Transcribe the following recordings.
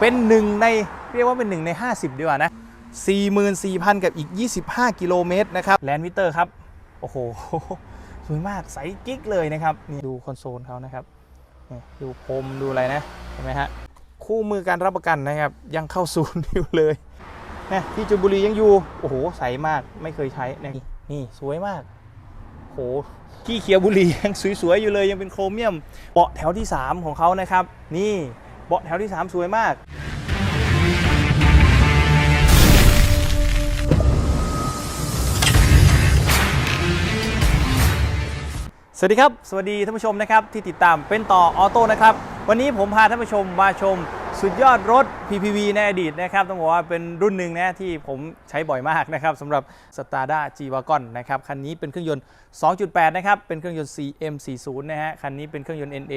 เป็นหนึ่งในเรียกว่าเป็นหนึ่งใน 50 ดีกว่านะ 44,000 กับอีก 25 กิโลเมตรนะครับแลนด์มิเตอร์ครับ โอ้โห สวยมากใสกิ๊กเลยนะครับนี่ดูคอนโซลเขานะครับนี่ดูพรมดูอะไรนะเห็นไหมฮะคู่มือการรับประกันนะครับ ยังเข้าศูนย์อยู่เลยนะที่จุบุรียังอยู่ โอ้โห ใสมากไม่เคยใช้นะนี่นี่สวยมากโหที่เขียวบุหรี่ยังสวยๆอยู่เลยยังเป็นโครเมียมเบาะแถวที่ 3 ของเขานะครับ นี่ เบาะแถวที่ 3 สวยมาก สวัสดีครับ สวัสดีท่านผู้ชมนะครับ ที่ติดตามเป็นต่อออโต้นะครับ วันนี้ผมพาท่านผู้ชมมาชมสุดยอดรถ PPV ในอดีตนะครับ ต้องบอกว่าเป็นรุ่นหนึ่งนะที่ผมใช้บ่อยมากนะครับสำหรับ s t a r d a G Wagon นะครับ คันนี้เป็นเครื่องยนต์ 2.8 นะครับ เป็นเครื่องยนต์ CM40 นะฮะ คันนี้เป็นเครื่องยนต์ NA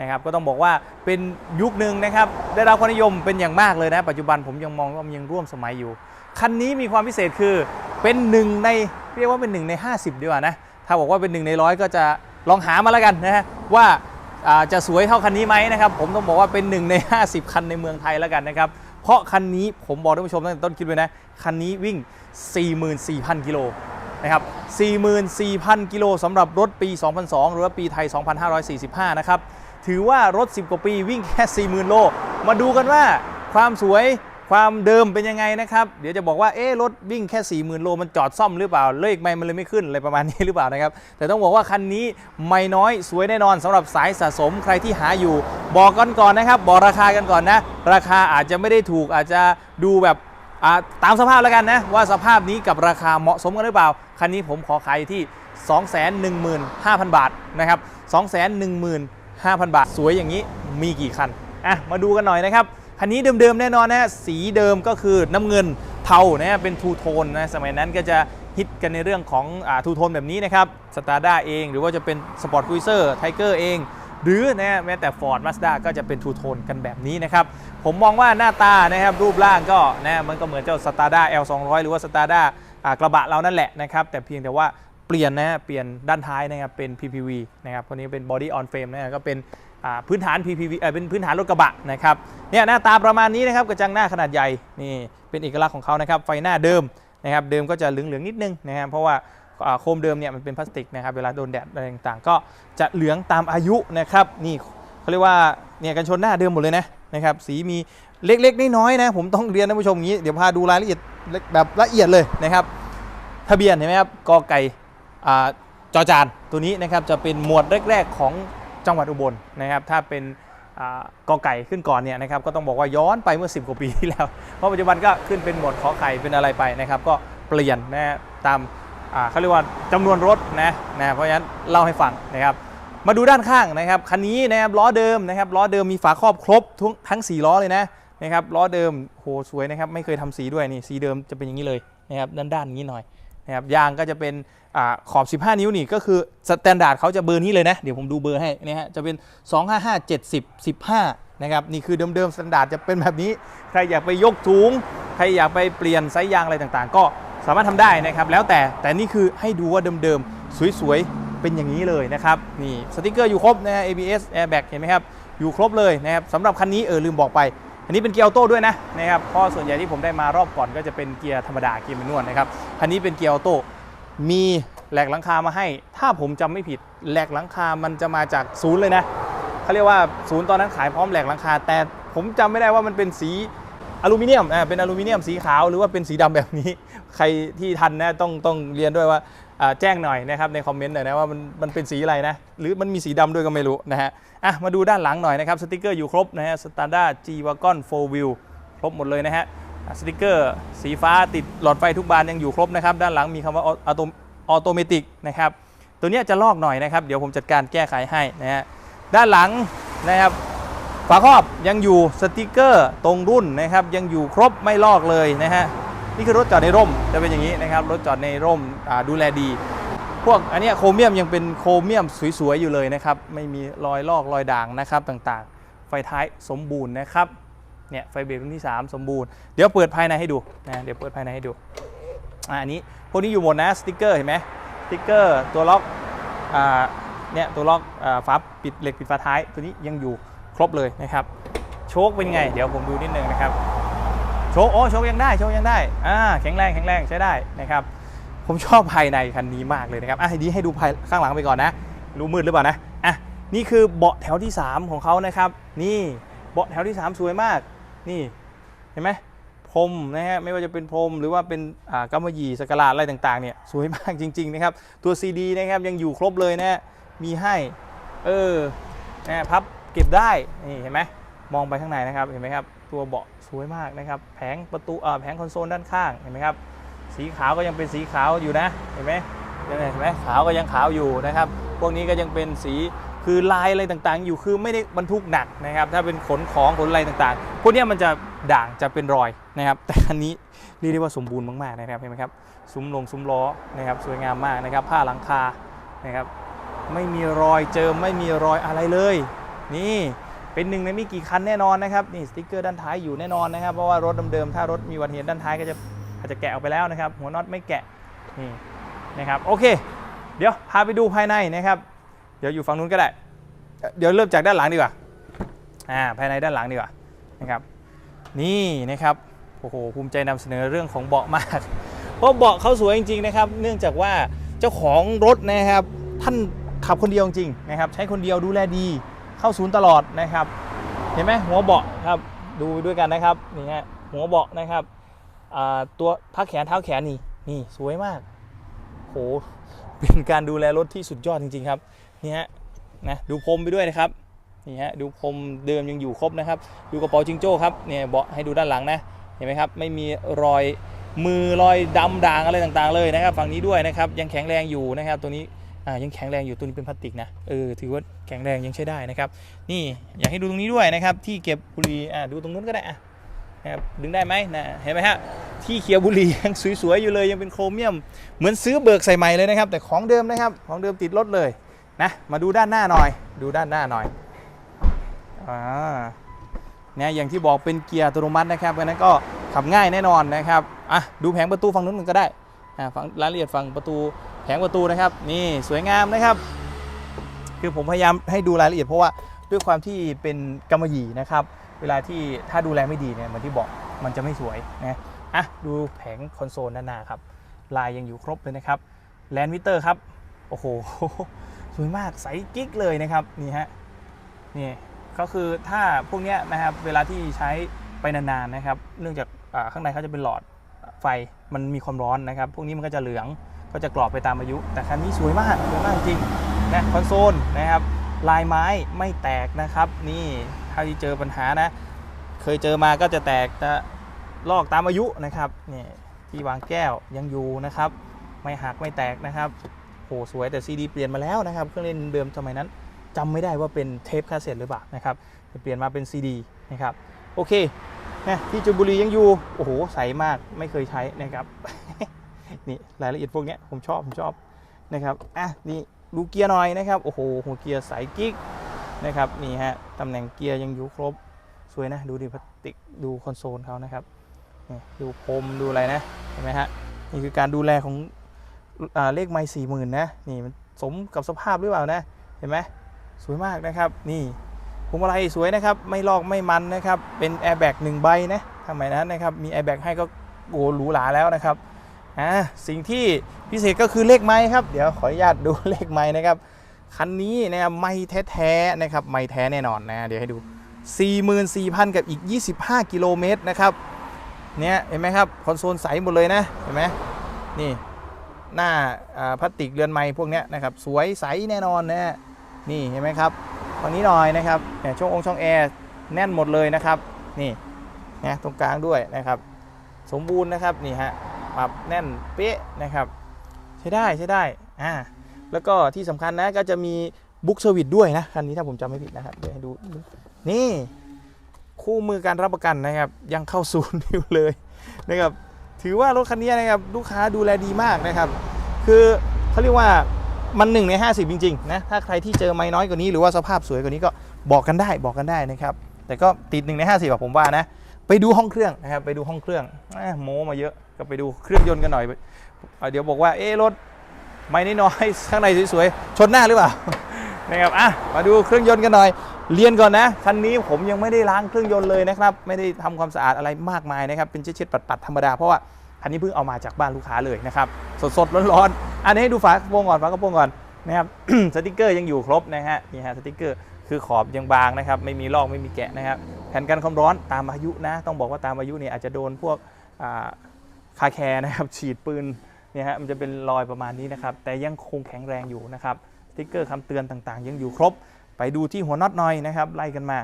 นะครับก็ต้องบอกว่าเป็นยุคหนึ่งนะครับได้รับความนิยมเป็นอย่างมากเลยนะ ปัจจุบันผมยังมองว่ามันยังร่วมสมัยอยู่ คันนี้มีความพิเศษคือเป็นหนึ่งในเรียกว่าเป็นหนึ่งใน 50 ดีกว่านะถ้าบอกว่าเป็นหนึ่งในร้อยก็จะลองหามาแล้วกันนะฮะว่าจะสวยเท่าคันนี้ไหมนะครับผมต้องบอกว่าเป็นหนึ่งใน 50 คันในเมืองไทยแล้วกันนะครับเพราะคันนี้ผมบอกท่านผู้ชมตั้งแต่ต้นคลิปเลยนะคันนี้วิ่ง 44,000 กิโลนะครับ 44,000 กิโลสำหรับรถปี 2002 หรือว่าปีไทย 2545 นะครับ ถือว่ารถ 10 กว่าปีวิ่งแค่ 40,000 โล มาดูกันว่าความสวยความเดิมเป็นยังไงนะครับ เดี๋ยวจะบอกว่าเอ๊ะรถวิ่งแค่ 40,000 โลมันจอดซ่อมหรือเปล่า เลขไม่มันเลยไม่ขึ้นอะไรประมาณนี้หรือเปล่านะครับ แต่ต้องบอกว่าคันนี้ไม่น้อยสวยแน่นอนสำหรับสายสะสมใครที่หาอยู่ บอกกันก่อนนะครับ บอกราคากันก่อนนะ ราคาอาจจะไม่ได้ถูกอาจจะดูแบบตามสภาพแล้วกันนะ ว่าสภาพนี้กับราคาเหมาะสมกันหรือเปล่า คันนี้ผมขอขายอยู่ที่ 215,000 บาทนะครับ215,000 บาท สวยอย่างนี้มีกี่คันอะมาดูกันหน่อยนะครับคันนี้เดิมๆแน่นอนนะสีเดิมก็คือน้ำเงินเทานะเป็นทูโทนนะสมัยนั้นก็จะฮิตกันในเรื่องของทูโทนแบบนี้นะครับสตาร์ด้าเองหรือว่าจะเป็นสปอร์ตคุยเซอร์ไทเกอร์เองหรือนะแม้แต่ Ford Mazda ก็จะเป็นทูโทนกันแบบนี้นะครับ ผมมองว่าหน้าตานะครับรูปร่างก็นะมันก็เหมือนเจ้า Stada L 2 0 0 หรือว่า Stada อ่ากระบะเรานั่นแหละนะครับ แต่เพียงแต่ว่า เปลี่ยนนะเปลี่ยนด้านท้ายนะครับเป็น PPV นะครับคนนี้เป็น Body on Frame นะก็เป็นพื้นฐาน PPV เออเป็นพื้นฐานรถกระบะนะครับเนี่ยหน้าตาประมาณนี้นะครับกระจังหน้าขนาดใหญ่นี่เป็นเอกลักษณ์ของเขานะครับไฟหน้าเดิมนะครับเดิมก็จะเหลืองๆนิดนึงนะครับเพราะว่าโคมเดิมเนี่ยมันเป็นพลาสติกนะครับเวลาโดนแดดอะไรต่างๆ ก็จะเหลืองตามอายุนะครับนี่เขาเรียกว่าเนี่ยกันชนหน้าเดิมหมดเลยนะนะครับสีมีเล็กๆน้อยๆนะผมต้องเรียนท่านผู้ชมอย่างนี้เดี๋ยวพาดูรายละเอียดแบบละเอียดเลยนะครับทะเบียนเห็นไหมครับกอไก่ จอจานตัวนี้นะครับจะเป็นหมวดแรก ๆ ของจังหวัดอุบลนะครับถ้าเป็นกอไก่ขึ้นก่อนเนี่ยนะครับก็ต้องบอกว่าย้อนไปเมื่อ 10 กว่าปีที่แล้ว เพราะปัจจุบันก็ขึ้นเป็นหมวดขอไข่เป็นอะไรไปนะครับก็เปลี่ยนนะตามเขาเรียกว่าจำนวนรถนะนะเพราะฉะนั้นเล่าให้ฟังนะครับมาดูด้านข้างนะครับคันนี้นะครับล้อเดิมนะครับล้อเดิมมีฝาครอบครบทั้งทั้ง4ล้อเลยนะนะครับล้อเดิมโหสวยนะครับไม่เคยทำสีด้วยนี่สีเดิมจะเป็นอย่างนี้เลยนะครับด้านด้านๆอย่างนี้หน่อย นะครับยางก็จะเป็นอขอบ 15 นิ้วนี่ก็คือสแตนดาร์ดเขาจะเบอร์นี้เลยนะ เดี๋ยวผมดูเบอร์ให้นะฮะจะเป็น 255 70 15 นะครับ นี่คือเดิมๆสแตนดาร์ดจะเป็นแบบนี้ ใครอยากไปยกถุง ใครอยากไปเปลี่ยนไซส์ยางอะไรต่างๆ ก็สามารถทำได้นะครับ แล้วแต่แต่นี่คือให้ดูว่าเดิมๆ สวยๆ เป็นอย่างนี้เลยนะครับ นี่สติกเกอร์อยู่ครบนะฮะ ABS airbag เห็นไหมครับ อยู่ครบเลยนะครับสำหรับคันนี้เออลืมบอกไป อันนี้เป็นเกียร์ออโต้ด้วยนะนะครับเพราะส่วนใหญ่ที่ผมได้มารอบก่อนก็จะเป็นเกียร์ธรรมดาเกียร์มนนวลนะครับคันนี้เป็นเกียร์ออโต้มีแหลกหลังคามาให้ ถ้าผมจำไม่ผิดแหลกหลังคามันจะมาจากศูนย์เลยนะเขาเรียกว่าศูนย์ตอนนั้นขายพร้อมแหลกหลังคา แต่ผมจำไม่ได้ว่ามันเป็นสีอลูมิเนียมอ่าเป็นอลูมิเนียมสีขาวหรือว่าเป็นสีดำแบบนี้ ใครที่ทันนะต้องต้องเรียนด้วยว่า แจ้งหน่อยนะครับในคอมเมนต์หน่อยนะว่ามันมันเป็นสีอะไรนะ หรือมันมีสีดำด้วยก็ไม่รู้นะฮะอะมาดูด้านหลังหน่อยนะครับสติกเกอร์อยู่ครบนะฮะสแตนดาร์ด้า G Wagon 4 Wheel ครบหมดเลยนะฮะสติกเกอร์สีฟ้าติดหลอดไฟทุกบานยังอยู่ครบนะครับ ด้านหลังมีคำว่าออโตออโตเมติกนะครับตัวเนี้ยจะลอกหน่อยนะครับ เดี๋ยวผมจัดการแก้ไขให้นะฮะด้านหลังนะครับฝาครอบยังอยู่สติกเกอร์ตรงรุ่นนะครับยังอยู่ครบไม่ลอกเลยนะฮะ นี่คือรถจอดในร่มจะเป็นอย่างนี้นะครับรถจอดในร่มดูแลดี พวกอันนี้โครเมียมยังเป็นโครเมียมสวยๆอยู่เลยนะครับไม่มีรอยลอกรอยด่างนะครับต่างๆ ไฟท้ายสมบูรณ์นะครับเนี่ยไฟเบรกรุ่นที่ 3 สมบูรณ์เดี๋ยวเปิดภายในให้ดูนะเดี๋ยวเปิดภายในให้ดูอันนี้พวกนี้อยู่หมดนะสติกเกอร์เห็นไหมสติกเกอร์ตัวล็อกเนี่ยตัวล็อกฝาปิดเหล็กปิดฝาท้ายตัวนี้ยังอยู่ครบเลยนะครับโชคเป็นไง เดี๋ยวผมดูนิดนึงนะครับ โชคโอ้โชคยังได้โชคยังได้อ่าแข็งแรงแข็งแรงใช้ได้นะครับผมชอบภายในคันนี้มากเลยนะครับอะทีนี้ให้ดูภายข้างหลังไปก่อนนะรู้มืดหรือเปล่านะอะนี่คือเบาะแถวที่ 3 ของเขานะครับ นี่เบาะแถวที่ 3 สวยมาก นี่เห็นไหมพรมนะฮะไม่ว่าจะเป็นพรมหรือว่าเป็นอ่ากำมะหยี่สกลาดอะไรต่างๆเนี่ยสวยมากจริง ๆ นะครับ ตัว CD นะครับยังอยู่ครบเลยนะฮะมีให้เออนะพับเก็บได้นี่เห็นไหมมองไปข้างในนะครับเห็นไหมครับ ตัวเบาะสวยมากนะครับ แผงประตูแผงคอนโซลด้านข้างเห็นไหมครับ สีขาวก็ยังเป็นสีขาวอยู่นะ เห็นไหมยังไงเห็นไหมขาวก็ยังขาวอยู่นะครับ พวกนี้ก็ยังเป็นสีคือลายอะไรต่างๆ อยู่คือไม่ได้บรรทุกหนักนะครับ ถ้าเป็นขนของขนอะไรต่างๆ พวกนี้มันจะด่างจะเป็นรอยนะครับ แต่อันนี้เรียกได้ว่าสมบูรณ์มากๆนะครับเห็นไหมครับซุ้มลงซุ้มล้อนะครับ สวยงามมากนะครับ ผ้าหลังคานะครับ ไม่มีรอยเจิมไม่มีรอยอะไรเลย นี่ เป็นหนึ่งในไม่กี่คันแน่นอนนะครับนี่สติ๊กเกอร์ด้านท้ายอยู่แน่นอนนะครับเพราะว่ารถเดิมๆถ้ารถมีอุบัติเหตุด้านท้ายก็จะอาจจะแกะออกไปแล้วนะครับหัวน็อตไม่แกะนี่นะครับโอเค เดี๋ยวพาไปดูภายในนะครับ เดี๋ยวอยู่ฝั่งนู้นก็ได้ เดี๋ยวเริ่มจากด้านหลังดีกว่าอ่าภายในด้านหลังดีกว่านะครับนี่นะครับโอ้โหภูมิใจนำเสนอเรื่องของเบาะมาก เพราะเบาะเขาสวยจริงๆนะครับ เนื่องจากว่าเจ้าของรถนะครับ ท่านขับคนเดียวจริงนะครับ ใช้คนเดียวดูแลดี เข้าศูนย์ตลอดนะครับ เห็นไหมหัวเบาะครับดูด้วยกันนะครับนี่ฮะหัวเบาะนะครับตัวพักแขนเท้าแขนนี่นี่สวยมากโหเป็นการดูแลรถที่สุดยอดจริง ๆ ครับนี่ฮะนะดูพรมไปด้วยนะครับนี่ฮะดูพรมเดิมยังอยู่ครบนะครับ ดูกระเป๋าจิงโจ้ครับเนี่ยเบาะให้ดูด้านหลังนะเห็นไหมครับไม่มีรอยมือรอยดำด่างอะไรต่างๆเลยนะครับ ฝั่งนี้ด้วยนะครับยังแข็งแรงอยู่นะครับตัวนี้ อ่ายังแข็งแรงอยู่ตัวนี้เป็นพลาสติกนะเออถือว่าแข็งแรงยังใช้ได้นะครับ นี่อยากให้ดูตรงนี้ด้วยนะครับ ที่เก็บบุหรี่อ่าดูตรงนู้นก็ได้อะนะครับดึงได้ไหมนะเห็นไหมฮะที่เคียวบุหรี่ยังสวยๆอยู่เลยยังเป็นโครเมียม เหมือนซื้อเบิกใส่ใหม่เลยนะครับ แต่ของเดิมนะครับของเดิมติดรถเลยนะมาดูด้านหน้าหน่อย ดูด้านหน้าหน่อยอ่าเนี่ยอย่างที่บอกเป็นเกียร์อัตโนมัตินะครับเพราะนั้นก็ขับง่ายแน่นอนนะครับอะดูแผงประตูฝั่งนู้นก็ได้อ่าฝั่งรายละเอียดฝั่งประตู แผงประตูนะครับนี่สวยงามนะครับ คือผมพยายามให้ดูรายละเอียดเพราะว่าด้วยความที่เป็นกำมะหยี่นะครับ เวลาที่ถ้าดูแลไม่ดีเนี่ยเหมือนที่บอกมันจะไม่สวยนะอะดูแผงคอนโซลด้านหน้าครับ ลายยังอยู่ครบเลยนะครับแลนด์มิเตอร์ครับ โอ้โห สวยมากใสกิ๊กเลยนะครับ นี่ฮะนี่ก็คือถ้าพวกเนี้ยนะครับ เวลาที่ใช้ไปนานๆนะครับ เนื่องจากข้างในเขาจะเป็นหลอดไฟมันมีความร้อนนะครับ พวกนี้มันก็จะเหลือง ก็จะกรอบไปตามอายุ แต่คันนี้สวยมากสวยมากจริงนะคอนโซลนะครับลายไม้ไม่แตกนะครับ นี่ถ้าที่เจอปัญหานะ เคยเจอมาก็จะแตกจะลอกตามอายุนะครับนี่ที่วางแก้วยังอยู่นะครับ ไม่หักไม่แตกนะครับโหสวยแต่ซีดีเปลี่ยนมาแล้วนะครับ เครื่องเล่นเดิมสมัยนั้นจำไม่ได้ว่าเป็นเทปคาสเซ็ตหรือเปล่านะครับเปลี่ยนมาเป็นซีดีนะครับโอเคนะที่จุบุรียังอยู่โอ้โหใสมากไม่เคยใช้นะครับ นี่รายละเอียดพวกนี้ผมชอบผมชอบนะครับอะนี่ดูเกียร์หน่อยนะครับโอ้โหหัวเกียร์ใสกิ๊กนะครับนี่ฮะตำแหน่งเกียร์ยังอยู่ครบสวยนะดูดิพลาสติกดูคอนโซลเขานะครับดูพรมดูอะไรนะเห็นไหมฮะนี่คือการดูแลของอเลขไม้สี่หมื่นนะนี่มันสมกับสภาพหรือเปล่านะเห็นไหมสวยมากนะครับ นี่พวงมาลัยสวยนะครับ ไม่ลอกไม่มันนะครับ เป็นแอร์แบ็กหนึ่งใบนะทำไมนั้นนะครับ มีแอร์แบ็กให้ก็โอ้โหหรูหราแล้วนะครับ อ่าสิ่งที่พิเศษก็คือเลขไม้ครับ เดี๋ยวขออนุญาตดูเลขไม้นะครับ คันนี้นะครับไม้แท้ๆนะครับไม้แท้แน่นอนนะ เดี๋ยวให้ดู 44,000 กับอีก 25 กิโลเมตรนะครับ เนี่ยเห็นไหมครับคอนโซลใสหมดเลยนะเห็นไหมนี่หน้าพลาสติกเรือนไม้พวกนี้นะครับสวยใสแน่นอนนะนี่เห็นไหมครับตรงนี้หน่อยนะครับเนี่ยช่ององค์ช่องแอร์แน่นหมดเลยนะครับนี่นะตรงกลางด้วยนะครับ สมบูรณ์นะครับนี่ฮะ ปรับแน่นเป๊ะนะครับ ใช้ได้ใช้ได้อ่าแล้วก็ที่สำคัญนะก็จะมีบุ๊กเซอร์วิสด้วยนะคันนี้ถ้าผมจำไม่ผิดนะครับเดี๋ยวให้ดูนี่คู่มือการรับประกันนะครับ ยังเข้าศูนย์อยู่เลยนะครับถือว่ารถคันนี้นะครับลูกค้าดูแลดีมากนะครับ คือเขาเรียกว่ามันหนึ่งใน 50 จริงๆนะถ้าใครที่เจอไม่น้อยกว่านี้หรือว่าสภาพสวยกว่านี้ก็บอกกันได้บอกกันได้นะครับ แต่ก็ติดหนึ่งใน 50แบบผมว่านะ ไปดูห้องเครื่องนะครับไปดูห้องเครื่องโม้มาเยอะก็ไปดูเครื่องยนต์กันหน่อยอะเดี๋ยวบอกว่าเอ๊รถไม่น้อยๆข้างในสวยๆชนหน้าหรือเปล่านะครับอะมาดูเครื่องยนต์กันหน่อย เรียนก่อนนะคันนี้ผมยังไม่ได้ล้างเครื่องยนต์เลยนะครับ ไม่ได้ทำความสะอาดอะไรมากมายนะครับ เป็นเช็ดๆปัดๆธรรมดาเพราะว่าคันนี้เพิ่งเอามาจากบ้านลูกค้าเลยนะครับ สดๆร้อนๆอันนี้ดูฝากระโปรงก่อนฝากระโปรงก่อนนะครับสติกเกอร์ยังอยู่ครบนะฮะนี่ฮะสติกเกอร์คือขอบยังบางนะครับ ไม่มีลอกไม่มีแกะนะครับ แผ่นกันความร้อนตามอายุนะ ต้องบอกว่าตามอายุเนี่ยอาจจะโดนพวกอ่าคาแคร์นะครับฉีดปืนเนี่ยฮะมันจะเป็นรอยประมาณนี้นะครับ แต่ยังคงแข็งแรงอยู่นะครับสติ๊กเกอร์คำเตือนต่างๆ ยังอยู่ครบ ไปดูที่หัวน็อตหน่อยนะครับ ไล่กันมา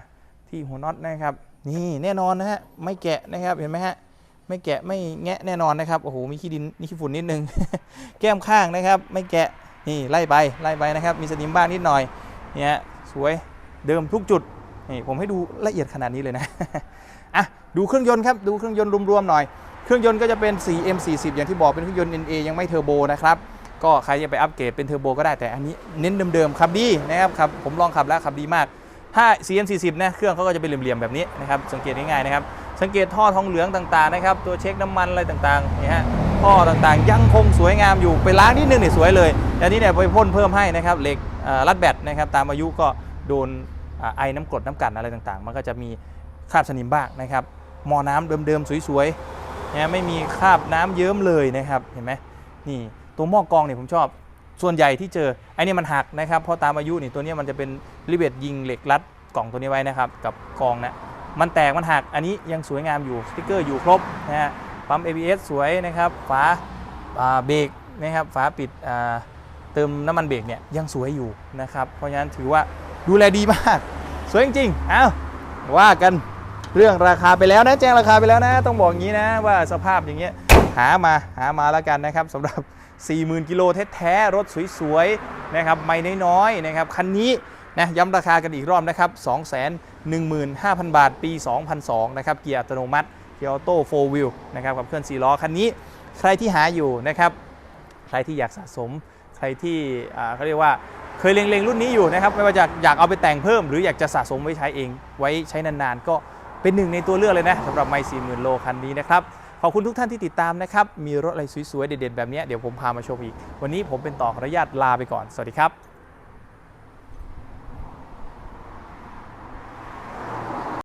ที่หัวน็อตนะครับ นี่แน่นอนนะฮะไม่แกะนะครับเห็นไหมฮะไม่แกะไม่แงะแน่นอนนะครับโอ้โหมีขี้ดินมีขี้ฝุ่นนิดนึง แก้มข้างนะครับ ไม่แกะนี่ไล่ไปไล่ไปนะครับ มีสนิมบ้างนิดหน่อยเนี่ยสวยเดิมทุกจุด นี่ผมให้ดูละเอียดขนาดนี้เลยนะอะดูเครื่องยนต์ครับดูเครื่องยนต์รวมๆหน่อย เครื่องยนต์ก็จะเป็น 4M40 อย่างที่บอกเป็นเครื่องยนต์ NA ยังไม่เทอร์โบนะครับก็ใครจะไปอัปเกรดเป็นเทอร์โบก็ได้แต่อันนี้เน้นเดิมๆขับดีนะครับขับผมลองขับแล้วขับดีมากถ้า CM40 นะเครื่องเขาก็จะเป็นเหลี่ยมๆแบบนี้นะครับสังเกตง่ายๆนะครับสังเกตท่อทองเหลืองต่างๆนะครับตัวเช็คน้ำมันอะไรต่างๆนี่ฮะท่อต่างๆ ยังคงสวยงามอยู่ไปล้างนิดนึงเนี่ยสวยเลยอันนี้เนี่ยไปพ่นเพิ่มให้นะครับเหล็กรัดแบตนะครับตามอายุก็โดน ไอ้น้ำกรดน้ำกันอะไรต่างๆ มันก็จะมีคราบสนิมบ้างนะครับหม้อน้ำเดิมๆสวยๆนะไม่มีคราบน้ำเยิ้มเลยนะครับเห็นไหมนี่ตัวหม้อกองเนี่ยผมชอบส่วนใหญ่ที่เจอไอ้นี่มันหักนะครับเพราะตามอายุนี่ตัวนี้มันจะเป็นริเวตยิงเหล็กรัดกล่องตัวนี้ไว้นะครับกับกองนะมันแตกมันหักอันนี้ยังสวยงามอยู่สติ๊กเกอร์อยู่ครบนะฮะปั๊ม ABS สวยนะครับฝาเบรกนะครับฝาปิดเติมน้ำมันเบรกเนี่ยยังสวยอยู่นะครับเพราะฉะนั้นถือว่า ดูแลดีมาก สวยจริงๆเอ้าว่ากันเรื่องราคาไปแล้วนะ แจ้งราคาไปแล้วนะ ต้องบอกอย่างนี้นะว่าสภาพอย่างเงี้ยหามาหามาแล้วกันนะครับสำหรับ 40,000 กิโลแท้ๆรถสวยๆนะครับไม่น้อยๆนะครับคันนี้นะย้ำราคากันอีกรอบนะครับ 215,000 บาท ปี 2002 นะครับ เกียร์อัตโนมัติเกียร์ออโต้4 wheel นะครับกับเคลื่อน4ล้อคันนี้ ใครที่หาอยู่นะครับ ใครที่อยากสะสม ใครที่อ่าเขาเรียกว่า เคยเล็งๆรุ่นนี้อยู่นะครับไม่ว่าจะอยากเอาไปแต่งเพิ่ม หรืออยากจะสะสมไว้ใช้เอง ไว้ใช้นานๆ ก็เป็นหนึ่งในตัวเลือกเลยนะสำหรับไมค์40,000โลคันนี้นะครับขอบคุณทุกท่านที่ติดตามนะครับ มีรถอะไรสวยๆ เด็ดๆ แบบนี้เดี๋ยวผมพามาชมอีก วันนี้ผมเป็นต่อขออนุญาตลาไปก่อน สวัสดีครับ